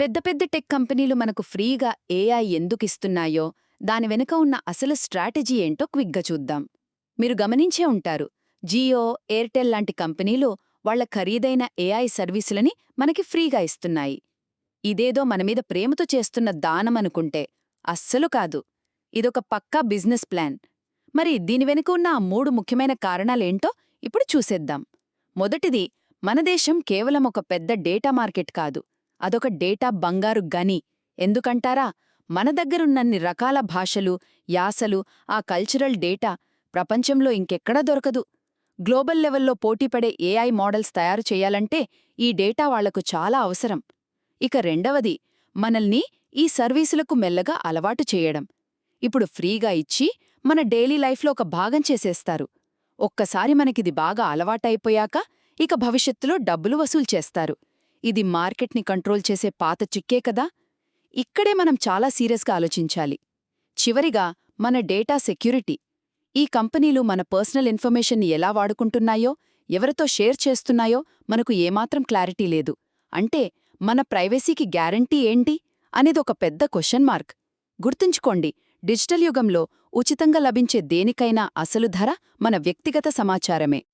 పెద్ద పెద్ద టెక్ కంపెనీలు మనకు ఫ్రీగా ఏఐ ఎందుకిస్తున్నాయో దాని వెనుక ఉన్న అసలు స్ట్రాటజీ ఏంటో క్విక్గా చూద్దాం. మీరు గమనించే ఉంటారు జియో ఎయిర్టెల్ లాంటి కంపెనీలు వాళ్ళ ఖరీదైన ఏఐ సర్వీసులని మనకి ఫ్రీగా ఇస్తున్నాయి. ఇదేదో మనమీద ప్రేమతో చేస్తున్న దానమనుకుంటే అస్సలు కాదు. ఇదొక పక్కా బిజినెస్ ప్లాన్. మరి దీని వెనుక ఉన్న ఆ మూడు ముఖ్యమైన కారణాలేంటో ఇప్పుడు చూసేద్దాం. మొదటిది మన దేశం కేవలం ఒక పెద్ద డేటా మార్కెట్ కాదు. అదొక డేటా బంగారు గని. ఎందుకంటారా? మన దగ్గరున్నన్ని రకాల భాషలు యాసలు ఆ కల్చరల్ డేటా ప్రపంచంలో ఇంకెక్కడా దొరకదు. గ్లోబల్ లెవెల్లో పోటీపడే ఏఐ మోడల్స్ తయారు చేయాలంటే ఈ డేటా వాళ్ళకు చాలా అవసరం. ఇక రెండవది మనల్ని ఈ సర్వీసులకు మెల్లగా అలవాటు చేయడం. ఇప్పుడు ఫ్రీగా ఇచ్చి మన డైలీ లైఫ్లో ఒక భాగం చేసేస్తారు. ఒక్కసారి మనకిది బాగా అలవాటైపోయాక ఇక భవిష్యత్తులో డబ్బులు వసూలు చేస్తారు. ఇది మార్కెట్ని కంట్రోల్ చేసే పాత చిక్కే కదా? ఇక్కడే మనం చాలా సీరియస్గా ఆలోచించాలి. చివరిగా మన డేటా సెక్యూరిటీ. ఈ కంపెనీలు మన పర్సనల్ ఇన్ఫర్మేషన్ని ఎలా వాడుకుంటున్నాయో ఎవరితో షేర్ చేస్తున్నాయో మనకు ఏమాత్రం క్లారిటీ లేదు. అంటే మన ప్రైవసీకి గ్యారంటీ ఏంటి? అనేది ఒక పెద్ద క్వశ్చన్ మార్క్. గుర్తుంచుకోండి డిజిటల్ యుగంలో ఉచితంగా లభించే దేనికైనా అసలు ధర మన వ్యక్తిగత సమాచారమే.